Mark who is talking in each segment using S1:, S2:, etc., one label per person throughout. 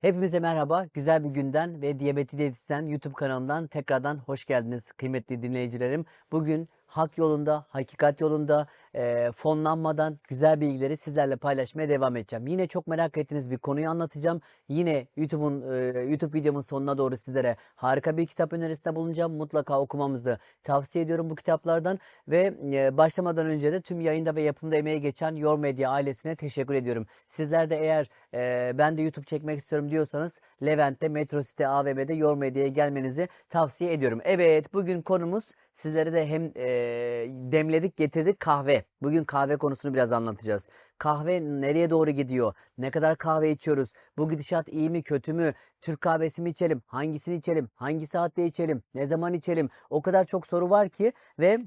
S1: Hepimize merhaba. Güzel bir günden ve Diyabeti Diyetisyen YouTube kanalından tekrardan hoş geldiniz kıymetli dinleyicilerim. Bugün hak yolunda, hakikat yolunda, e, fonlanmadan güzel bilgileri sizlerle paylaşmaya devam edeceğim. Yine çok merak ettiğiniz bir konuyu anlatacağım. Yine YouTube'un e, YouTube videomun sonuna doğru sizlere harika bir kitap önerisinde bulunacağım. Mutlaka okumamızı tavsiye ediyorum bu kitaplardan ve e, başlamadan önce de tüm yayında ve yapımda emeği geçen Yor Medya ailesine teşekkür ediyorum. Sizler de eğer e, ben de YouTube çekmek istiyorum diyorsanız Levent'te, Metro City AVM'de Yor Medya'ya gelmenizi tavsiye ediyorum. Evet bugün konumuz sizlere de hem e, demledik getirdik kahve. Bugün kahve konusunu biraz anlatacağız. Kahve nereye doğru gidiyor? Ne kadar kahve içiyoruz? Bu gidişat iyi mi kötü mü? Türk kahvesi mi içelim? Hangisini içelim? Hangi saatte içelim? Ne zaman içelim? O kadar çok soru var ki ve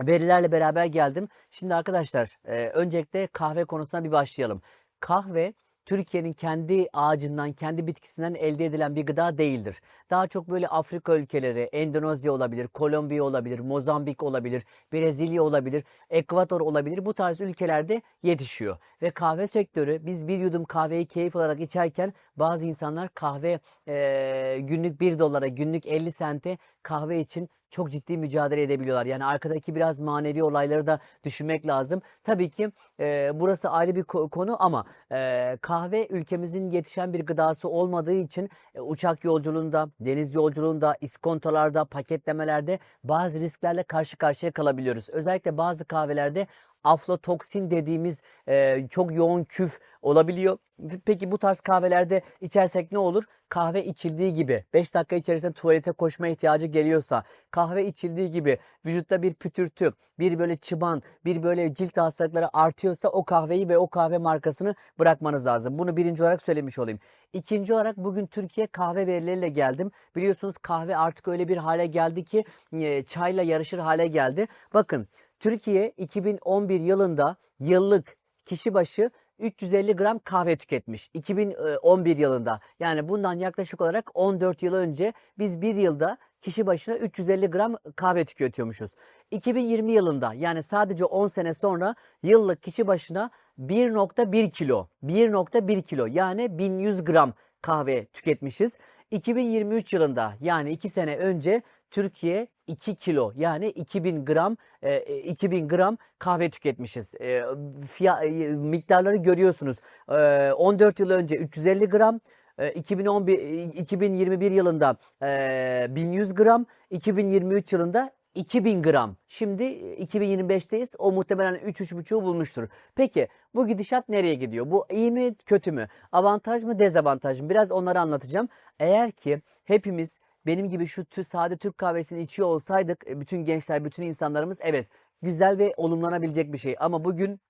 S1: verilerle beraber geldim. Şimdi arkadaşlar e, öncelikle kahve konusuna bir başlayalım. Kahve Türkiye'nin kendi ağacından, kendi bitkisinden elde edilen bir gıda değildir. Daha çok böyle Afrika ülkeleri, Endonezya olabilir, Kolombiya olabilir, Mozambik olabilir, Brezilya olabilir, Ekvator olabilir. Bu tarz ülkelerde yetişiyor. Ve kahve sektörü biz bir yudum kahveyi keyif olarak içerken bazı insanlar kahve e, günlük 1 dolara, günlük 50 sente kahve için çok ciddi mücadele edebiliyorlar. Yani arkadaki biraz manevi olayları da düşünmek lazım. Tabii ki e, burası ayrı bir ko- konu ama e, kahve ülkemizin yetişen bir gıdası olmadığı için e, uçak yolculuğunda, deniz yolculuğunda, iskontolarda, paketlemelerde bazı risklerle karşı karşıya kalabiliyoruz. Özellikle bazı kahvelerde aflatoksin dediğimiz e, çok yoğun küf olabiliyor. Peki bu tarz kahvelerde içersek ne olur? Kahve içildiği gibi 5 dakika içerisinde tuvalete koşma ihtiyacı geliyorsa, kahve içildiği gibi vücutta bir pütürtü, bir böyle çıban, bir böyle cilt hastalıkları artıyorsa o kahveyi ve o kahve markasını bırakmanız lazım. Bunu birinci olarak söylemiş olayım. İkinci olarak bugün Türkiye kahve verileriyle geldim. Biliyorsunuz kahve artık öyle bir hale geldi ki e, çayla yarışır hale geldi. Bakın Türkiye 2011 yılında yıllık kişi başı 350 gram kahve tüketmiş. 2011 yılında. Yani bundan yaklaşık olarak 14 yıl önce biz bir yılda kişi başına 350 gram kahve tüketiyormuşuz. 2020 yılında yani sadece 10 sene sonra yıllık kişi başına 1.1 kilo, 1.1 kilo yani 1100 gram kahve tüketmişiz. 2023 yılında yani 2 sene önce Türkiye 2 kilo yani 2000 gram e, 2000 gram kahve tüketmişiz. E, fiya- e, miktarları görüyorsunuz. E, 14 yıl önce 350 gram, e, 2011 2021 yılında e, 1100 gram, 2023 yılında 2000 gram. Şimdi 2025'teyiz. O muhtemelen 3-3,5'u bulmuştur. Peki bu gidişat nereye gidiyor? Bu iyi mi kötü mü? Avantaj mı dezavantaj mı? Biraz onları anlatacağım. Eğer ki hepimiz benim gibi şu tü- sade Türk kahvesini içiyor olsaydık e, bütün gençler, bütün insanlarımız evet güzel ve olumlanabilecek bir şey. Ama bugün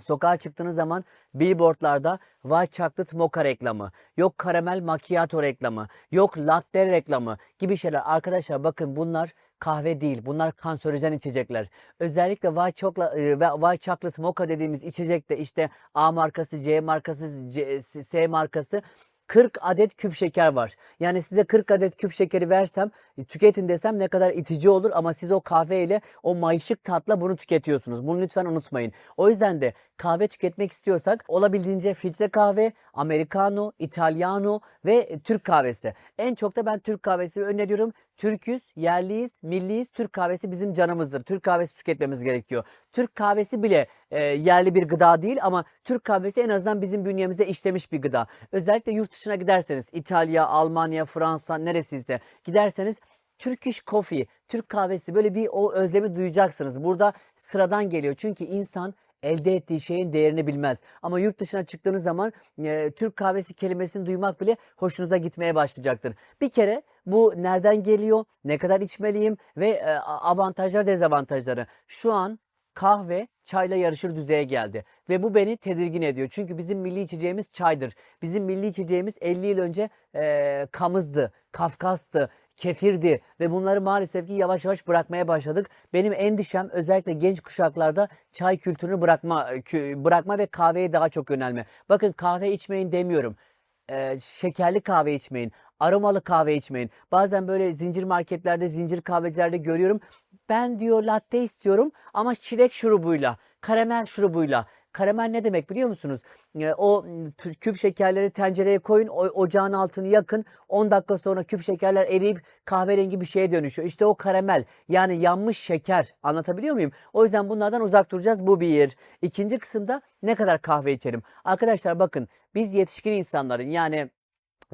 S1: Sokağa çıktığınız zaman billboardlarda White Chocolate Mocha reklamı, yok karamel macchiato reklamı, yok latte reklamı gibi şeyler. Arkadaşlar bakın bunlar kahve değil. Bunlar kanserojen içecekler. Özellikle White Chocolate, e, White Chocolate Mocha dediğimiz içecekte işte A markası, C markası, C- S markası 40 adet küp şeker var. Yani size 40 adet küp şekeri versem, e, tüketin desem ne kadar itici olur ama siz o kahveyle, o mayışık tatla bunu tüketiyorsunuz. Bunu lütfen unutmayın. O yüzden de kahve tüketmek istiyorsak olabildiğince filtre kahve, americano, italiano ve Türk kahvesi. En çok da ben Türk kahvesini öneriyorum. Türküz, yerliyiz, milliyiz. Türk kahvesi bizim canımızdır. Türk kahvesi tüketmemiz gerekiyor. Türk kahvesi bile e, yerli bir gıda değil ama Türk kahvesi en azından bizim bünyemize işlemiş bir gıda. Özellikle yurt dışına giderseniz İtalya, Almanya, Fransa neresiyse giderseniz Turkish coffee, Türk kahvesi böyle bir o özlemi duyacaksınız. Burada sıradan geliyor. Çünkü insan elde ettiği şeyin değerini bilmez. Ama yurt dışına çıktığınız zaman e, Türk kahvesi kelimesini duymak bile hoşunuza gitmeye başlayacaktır. Bir kere bu nereden geliyor, ne kadar içmeliyim ve e, avantajlar dezavantajları. Şu an kahve çayla yarışır düzeye geldi. Ve bu beni tedirgin ediyor. Çünkü bizim milli içeceğimiz çaydır. Bizim milli içeceğimiz 50 yıl önce e, kamızdı, Kafkas'tı, kefirdi ve bunları maalesef ki yavaş yavaş bırakmaya başladık. Benim endişem özellikle genç kuşaklarda çay kültürünü bırakma bırakma ve kahveye daha çok yönelme. Bakın kahve içmeyin demiyorum. Ee, şekerli kahve içmeyin, aromalı kahve içmeyin. Bazen böyle zincir marketlerde, zincir kahvecilerde görüyorum. Ben diyor latte istiyorum ama çilek şurubuyla, karamel şurubuyla. Karamel ne demek biliyor musunuz? E, o küp şekerleri tencereye koyun, ocağın altını yakın. 10 dakika sonra küp şekerler eriyip kahverengi bir şeye dönüşüyor. İşte o karamel yani yanmış şeker. Anlatabiliyor muyum? O yüzden bunlardan uzak duracağız. Bu bir. İkinci kısımda ne kadar kahve içelim? Arkadaşlar bakın biz yetişkin insanların yani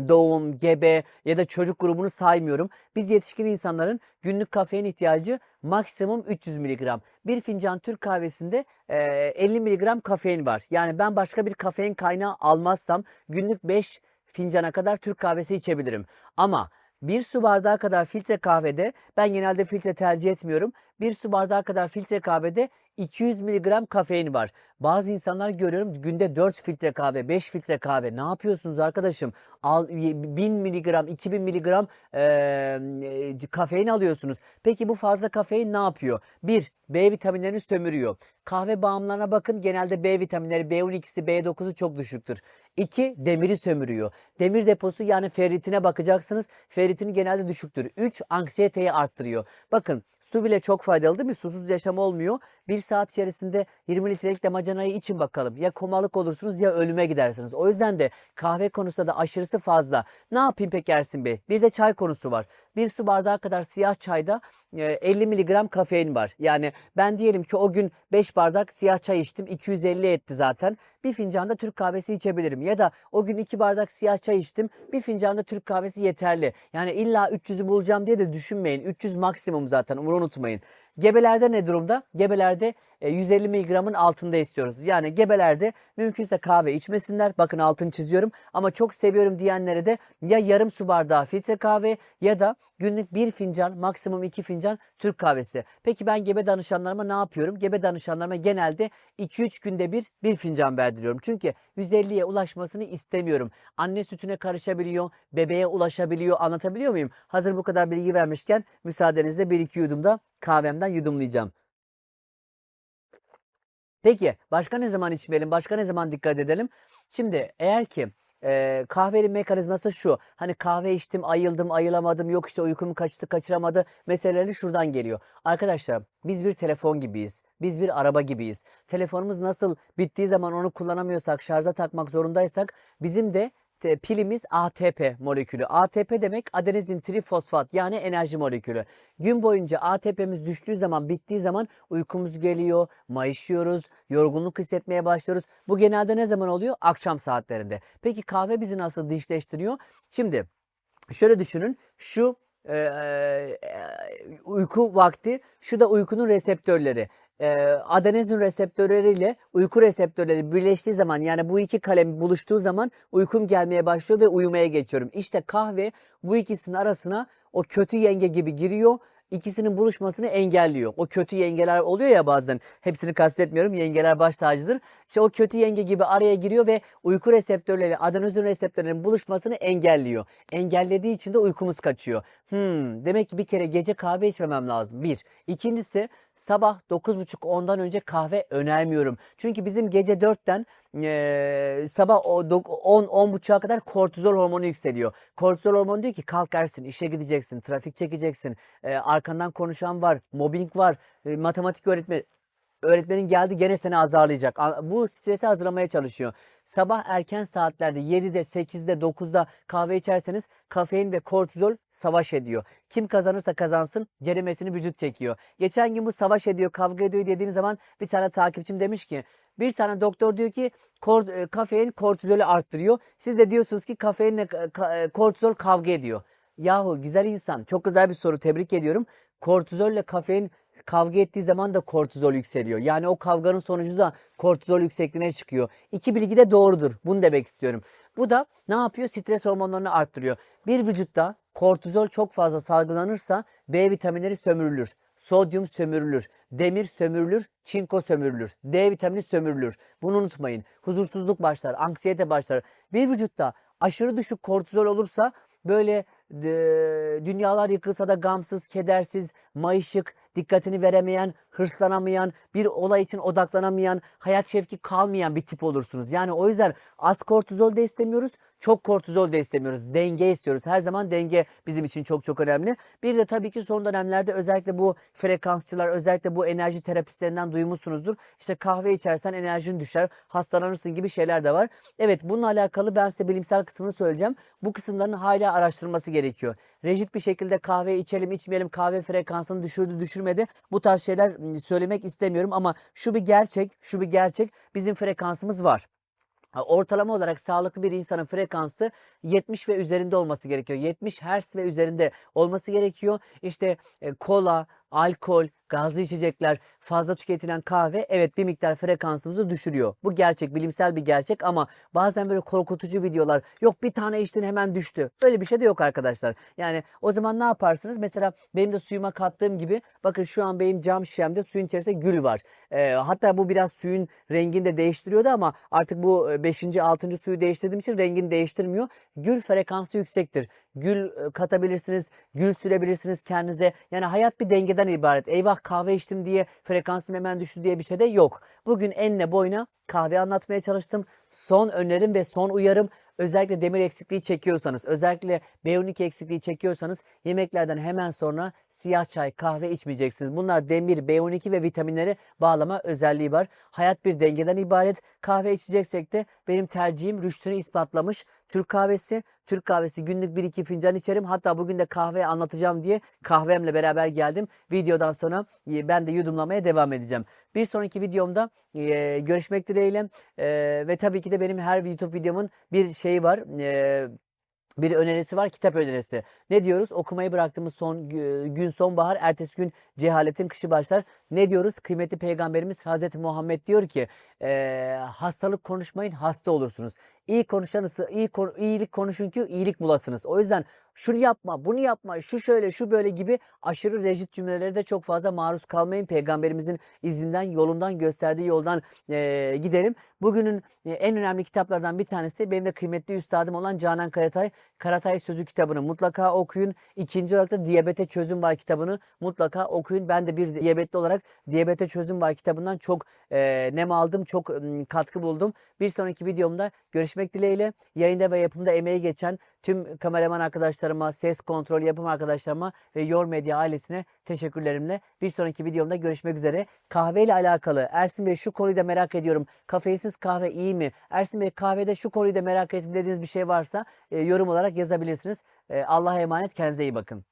S1: doğum, gebe ya da çocuk grubunu saymıyorum. Biz yetişkin insanların günlük kafein ihtiyacı maksimum 300 mg. Bir fincan Türk kahvesinde e, 50 mg kafein var. Yani ben başka bir kafein kaynağı almazsam günlük 5 fincana kadar Türk kahvesi içebilirim. Ama bir su bardağı kadar filtre kahvede, ben genelde filtre tercih etmiyorum. Bir su bardağı kadar filtre kahvede 200 mg kafein var. Bazı insanlar görüyorum günde 4 filtre kahve, 5 filtre kahve. Ne yapıyorsunuz arkadaşım? Al, 1000 mg, 2000 mg e, kafein alıyorsunuz. Peki bu fazla kafein ne yapıyor? 1. B vitaminlerini sömürüyor. Kahve bağımlılarına bakın genelde B vitaminleri, B12'si, B9'u çok düşüktür. 2. Demiri sömürüyor. Demir deposu yani ferritine bakacaksınız. Ferritini genelde düşüktür. 3. Anksiyeteyi arttırıyor. Bakın su bile çok faydalı değil mi? Susuz yaşam olmuyor. Bir saat içerisinde 20 litrelik damacanayı için bakalım. Ya komalık olursunuz ya ölüme gidersiniz. O yüzden de kahve konusunda da aşırısı fazla. Ne yapayım peki Ersin Bey? Bir de çay konusu var. Bir su bardağı kadar siyah çayda 50 mg kafein var. Yani ben diyelim ki o gün 5 bardak siyah çay içtim. 250 etti zaten. Bir fincan da Türk kahvesi içebilirim. Ya da o gün 2 bardak siyah çay içtim. Bir fincan da Türk kahvesi yeterli. Yani illa 300'ü bulacağım diye de düşünmeyin. 300 maksimum zaten. Onu unutmayın. Gebelerde ne durumda? Gebelerde 150 mg'ın altında istiyoruz. Yani gebelerde mümkünse kahve içmesinler. Bakın altını çiziyorum. Ama çok seviyorum diyenlere de ya yarım su bardağı filtre kahve ya da günlük bir fincan maksimum iki fincan Türk kahvesi. Peki ben gebe danışanlarıma ne yapıyorum? Gebe danışanlarıma genelde 2-3 günde bir bir fincan verdiriyorum. Çünkü 150'ye ulaşmasını istemiyorum. Anne sütüne karışabiliyor, bebeğe ulaşabiliyor. Anlatabiliyor muyum? Hazır bu kadar bilgi vermişken müsaadenizle bir iki yudum da kahvemden yudumlayacağım. Peki başka ne zaman içmeyelim? Başka ne zaman dikkat edelim? Şimdi eğer ki e, kahvenin mekanizması şu. Hani kahve içtim, ayıldım, ayılamadım, yok işte uykumu kaçtı, kaçıramadı meseleleri şuradan geliyor. Arkadaşlar biz bir telefon gibiyiz. Biz bir araba gibiyiz. Telefonumuz nasıl bittiği zaman onu kullanamıyorsak, şarja takmak zorundaysak bizim de pilimiz ATP molekülü. ATP demek adenozin trifosfat yani enerji molekülü. Gün boyunca ATP'miz düştüğü zaman, bittiği zaman uykumuz geliyor, mayışıyoruz, yorgunluk hissetmeye başlıyoruz. Bu genelde ne zaman oluyor? Akşam saatlerinde. Peki kahve bizi nasıl dişleştiriyor? Şimdi şöyle düşünün. Şu e, e, uyku vakti, şu da uykunun reseptörleri. E, adenozin reseptörleriyle uyku reseptörleri birleştiği zaman yani bu iki kalem buluştuğu zaman uykum gelmeye başlıyor ve uyumaya geçiyorum. İşte kahve bu ikisinin arasına o kötü yenge gibi giriyor. ikisinin buluşmasını engelliyor. O kötü yengeler oluyor ya bazen. Hepsini kastetmiyorum. Yengeler baş tacıdır. İşte o kötü yenge gibi araya giriyor ve uyku reseptörleri, adenozin reseptörlerinin buluşmasını engelliyor. Engellediği için de uykumuz kaçıyor. Hmm, demek ki bir kere gece kahve içmemem lazım. Bir. İkincisi sabah 9.30-10'dan önce kahve önermiyorum. Çünkü bizim gece 4'ten eee, sabah o dok- 10-10.30'a kadar kortizol hormonu yükseliyor. Kortizol hormonu diyor ki kalk Ersin işe gideceksin, trafik çekeceksin, eee, arkandan konuşan var, mobbing var, e, matematik öğretmeni öğretmenin geldi gene seni azarlayacak. Bu stresi hazırlamaya çalışıyor. Sabah erken saatlerde 7'de, 8'de, 9'da kahve içerseniz kafein ve kortizol savaş ediyor. Kim kazanırsa kazansın ceremesini vücut çekiyor. Geçen gün bu savaş ediyor, kavga ediyor dediğim zaman bir tane takipçim demiş ki bir tane doktor diyor ki kor, e, kafein kortizolü arttırıyor. Siz de diyorsunuz ki kafeinle ka- ka- e, kortizol kavga ediyor. Yahu güzel insan. Çok güzel bir soru. Tebrik ediyorum. Kortizolle kafein kavga ettiği zaman da kortizol yükseliyor. Yani o kavganın sonucu da kortizol yüksekliğine çıkıyor. İki bilgi de doğrudur. Bunu demek istiyorum. Bu da ne yapıyor? Stres hormonlarını arttırıyor. Bir vücutta kortizol çok fazla salgılanırsa B vitaminleri sömürülür. Sodyum sömürülür, demir sömürülür, çinko sömürülür, D vitamini sömürülür. Bunu unutmayın. Huzursuzluk başlar, anksiyete başlar. Bir vücutta aşırı düşük kortizol olursa böyle e, dünyalar yıkılsa da gamsız, kedersiz, mayışık, dikkatini veremeyen, hırslanamayan, bir olay için odaklanamayan, hayat şevki kalmayan bir tip olursunuz. Yani o yüzden az kortizol da istemiyoruz, çok kortizol da istemiyoruz. Denge istiyoruz. Her zaman denge bizim için çok çok önemli. Bir de tabii ki son dönemlerde özellikle bu frekansçılar, özellikle bu enerji terapistlerinden duymuşsunuzdur. İşte kahve içersen enerjin düşer, hastalanırsın gibi şeyler de var. Evet bununla alakalı ben size bilimsel kısmını söyleyeceğim. Bu kısımların hala araştırılması gerekiyor. Rejit bir şekilde kahve içelim içmeyelim kahve frekansını düşürdü düşürmedi. Bu tarz şeyler m, söylemek istemiyorum ama şu bir gerçek, şu bir gerçek bizim frekansımız var. Ortalama olarak sağlıklı bir insanın frekansı 70 ve üzerinde olması gerekiyor. 70 Hz ve üzerinde olması gerekiyor. İşte e, kola, alkol, gazlı içecekler, fazla tüketilen kahve evet bir miktar frekansımızı düşürüyor. Bu gerçek, bilimsel bir gerçek ama bazen böyle korkutucu videolar yok bir tane içtin hemen düştü. Öyle bir şey de yok arkadaşlar. Yani o zaman ne yaparsınız? Mesela benim de suyuma kattığım gibi bakın şu an benim cam şişemde suyun içerisinde gül var. Ee, hatta bu biraz suyun rengini de değiştiriyordu ama artık bu 5. 6. suyu değiştirdiğim için rengini değiştirmiyor. Gül frekansı yüksektir. Gül e, katabilirsiniz, gül sürebilirsiniz kendinize. Yani hayat bir dengeden ibaret. Eyvah kahve içtim diye frekansım hemen düştü diye bir şey de yok. Bugün enine boyuna kahve anlatmaya çalıştım. Son önerim ve son uyarım özellikle demir eksikliği çekiyorsanız, özellikle B12 eksikliği çekiyorsanız yemeklerden hemen sonra siyah çay, kahve içmeyeceksiniz. Bunlar demir, B12 ve vitaminleri bağlama özelliği var. Hayat bir dengeden ibaret. Kahve içeceksek de benim tercihim rüştünü ispatlamış. Türk kahvesi, Türk kahvesi günlük 1-2 fincan içerim. Hatta bugün de kahve anlatacağım diye kahvemle beraber geldim. Videodan sonra e, ben de yudumlamaya devam edeceğim. Bir sonraki videomda e, görüşmek dileğiyle E, ve tabii ki de benim her YouTube videomun bir şeyi var. E, bir önerisi var, kitap önerisi. Ne diyoruz? Okumayı bıraktığımız son gü- gün sonbahar, ertesi gün cehaletin kışı başlar. Ne diyoruz? Kıymetli Peygamberimiz Hazreti Muhammed diyor ki, eee, hastalık konuşmayın, hasta olursunuz. İyi konuşanız, iyi kon- iyilik konuşun ki iyilik bulasınız. O yüzden şunu yapma, bunu yapma, şu şöyle, şu böyle gibi aşırı rejit cümlelere de çok fazla maruz kalmayın. Peygamberimizin izinden, yolundan, gösterdiği yoldan eee, gidelim. Bugünün e, en önemli kitaplardan bir tanesi benim de kıymetli üstadım olan Canan Karatay. Karatay Sözü kitabını mutlaka okuyun. İkinci olarak da Diyabete Çözüm Var kitabını mutlaka okuyun. Ben de bir diyabetli olarak Diyabete Çözüm Var kitabından çok e, nem aldım, çok m, katkı buldum. Bir sonraki videomda görüşmek dileğiyle. Yayında ve yapımda emeği geçen tüm kameraman arkadaşlarıma, ses kontrol yapım arkadaşlarıma ve Yor Medya ailesine teşekkürlerimle bir sonraki videomda görüşmek üzere. Kahve ile alakalı Ersin Bey şu konuyu da merak ediyorum. Kafeinsiz kahve iyi mi? Ersin Bey kahvede şu konuyu da merak ettim dediğiniz bir şey varsa e, yorum olarak yazabilirsiniz. E, Allah'a emanet kendinize iyi bakın.